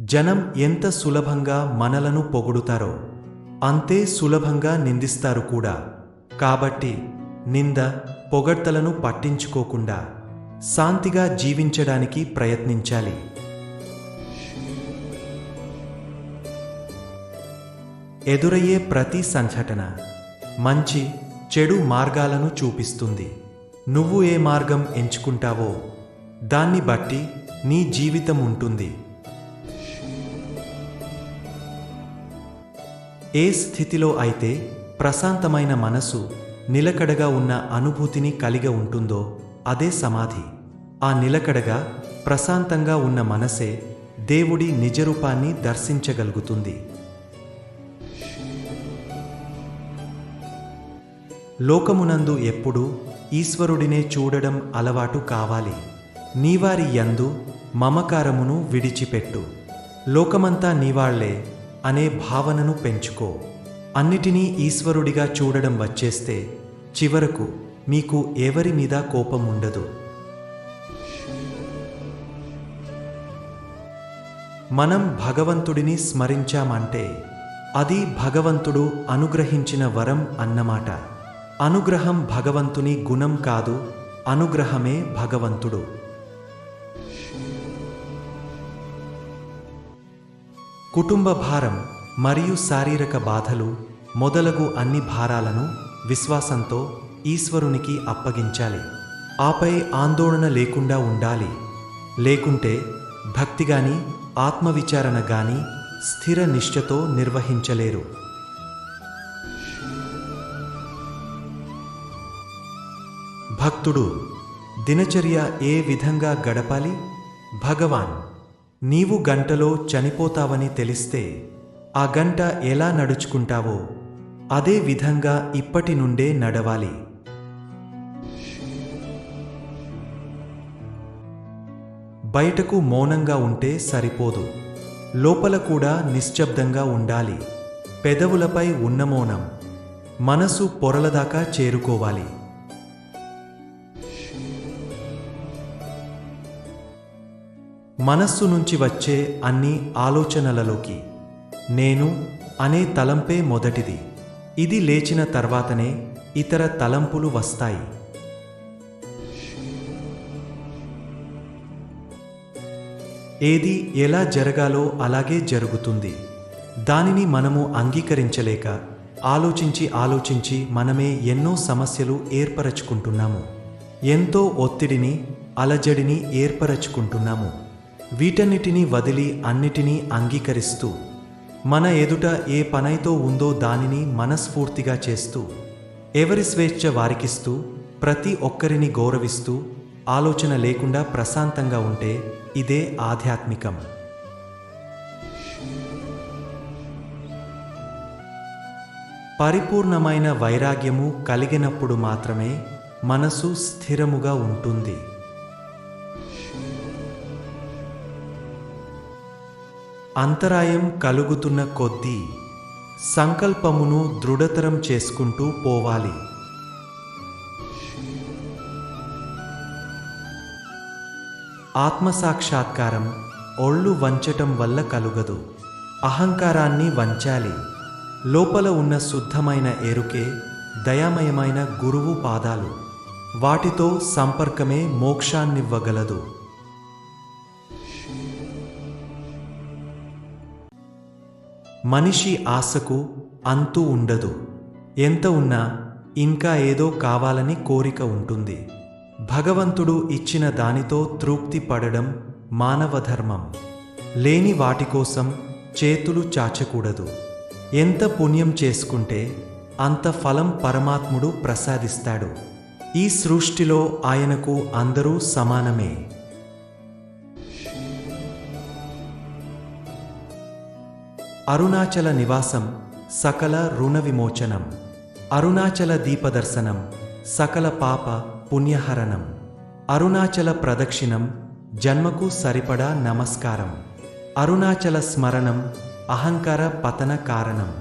జనం ఎంత సులభంగా మనలను పొగుడుతారో అంతే సులభంగా నిందిస్తారు కూడా. కాబట్టి నింద పొగడ్తలను పట్టించుకోకుండా శాంతిగా జీవించడానికి ప్రయత్నించాలి. ఎదురయ్యే ప్రతి సంఘటన మంచి చెడు మార్గాలను చూపిస్తుంది. నువ్వు ఏ మార్గం ఎంచుకుంటావో దాన్ని బట్టి నీ జీవితం ఉంటుంది. ఏ స్థితిలో అయితే ప్రశాంతమైన మనసు నిలకడగా ఉన్న అనుభూతిని కలిగి ఉంటుందో అదే సమాధి. ఆ నిలకడగా ప్రశాంతంగా ఉన్న మనసే దేవుడి నిజరూపాన్ని దర్శించగలుగుతుంది. లోకమునందు ఎప్పుడూ ఈశ్వరుడినే చూడడం అలవాటు కావాలి. నీవారి యందు మమకారమును విడిచిపెట్టు. లోకమంతా నీవాళ్ళే అనే భావనను పెంచుకో. అన్నిటినీ ఈశ్వరుడిగా చూడడం వచ్చేస్తే చివరకు మీకు ఎవరి మీద కోపం ఉండదు. మనం భగవంతుడిని స్మరించామంటే అది భగవంతుడు అనుగ్రహించిన వరం అన్నమాట. అనుగ్రహం భగవంతుని గుణం కాదు అనుగ్రహమే భగవంతుడు. కుటుంబ భారం మరియు శారీరక బాధలు మొదలగు అన్ని భారాలను విశ్వాసంతో ఈశ్వరునికి అప్పగించాలి. ఆపై ఆందోళన లేకుండా ఉండాలి. లేకుంటే భక్తిగాని ఆత్మవిచారణ గాని స్థిర నిష్ఠతో నిర్వహించలేరు. భక్తుడు దినచర్య ఏ విధంగా గడపాలి? భగవాన్ నీవు గంటలో చనిపోతావని తెలిస్తే ఆ గంట ఎలా నడుచుకుంటావో అదే విధంగా ఇప్పటి నుండే నడవాలి. బయటకు మౌనంగా ఉంటే సరిపోదు. లోపల కూడా నిశ్శబ్దంగా ఉండాలి. పెదవులపై ఉన్న మౌనం. మనసు పొరలదాకా చేరుకోవాలి. మనస్సు నుంచి వచ్చే అన్ని ఆలోచనలలోకి నేను అనే తలంపే మొదటిది. ఇది లేచిన తర్వాతనే ఇతర తలంపులు వస్తాయి. ఏది ఎలా జరగాలో అలాగే జరుగుతుంది. దానిని మనము అంగీకరించలేక ఆలోచించి ఆలోచించి మనమే ఎన్నో సమస్యలు ఏర్పరచుకుంటున్నాము. ఎంతో ఒత్తిడిని అలజడిని ఏర్పరచుకుంటున్నాము. వీటన్నిటినీ వదిలి అన్నిటినీ అంగీకరిస్తూ మన ఎదుట ఏ పనైతో ఉందో దానిని మనస్ఫూర్తిగా చేస్తూ ఎవరి స్వేచ్ఛ వారికిస్తూ ప్రతి ఒక్కరిని గౌరవిస్తూ ఆలోచన లేకుండా ప్రశాంతంగా ఉంటే ఇదే ఆధ్యాత్మికం. పరిపూర్ణమైన వైరాగ్యము కలిగినప్పుడు మాత్రమే మనసు స్థిరముగా ఉంటుంది. అంతరాయం కలుగుతున్న కొద్దీ సంకల్పమును దృఢతరం చేసుకుంటూ పోవాలి. ఆత్మసాక్షాత్కారం ఒళ్ళు వంచటం వల్ల కలుగదు. అహంకారాన్ని వంచాలి. లోపల ఉన్న శుద్ధమైన ఎరుకే దయామయమైన గురువు పాదాలు. వాటితో సంపర్కమే మోక్షాన్నివ్వగలదు. మనిషి ఆశకు అంతు ఉండదు. ఎంత ఉన్నా ఇంకా ఏదో కావాలని కోరిక ఉంటుంది. భగవంతుడు ఇచ్చిన దానితో తృప్తి పడడం మానవ ధర్మం. లేని వాటి కోసం చేతులు చాచకూడదు. ఎంత పుణ్యం చేసుకుంటే అంత ఫలం పరమాత్ముడు ప్రసాదిస్తాడు. ఈ సృష్టిలో ఆయనకు అందరూ సమానమే. అరుణాచల నివాసం సకల రుణ విమోచనం. అరుణాచల దీపదర్శనం సకల పాప పుణ్యహరణం. అరుణాచల ప్రదక్షిణం జన్మకు సరిపడా నమస్కారం. అరుణాచల స్మరణం అహంకార పతన కారణం.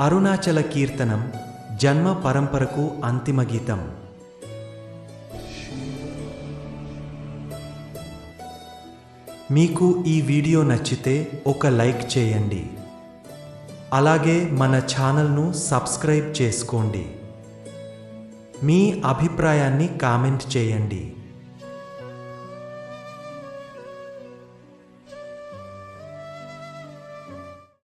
అరుణాచల కీర్తనం జన్మ పరంపరకు అంతిమ గీతం. మీకు ఈ వీడియో నచ్చితే ఒక లైక్ చేయండి. అలాగే మన ఛానల్ను సబ్స్క్రైబ్ చేసుకోండి. మీ అభిప్రాయాన్ని కామెంట్ చేయండి.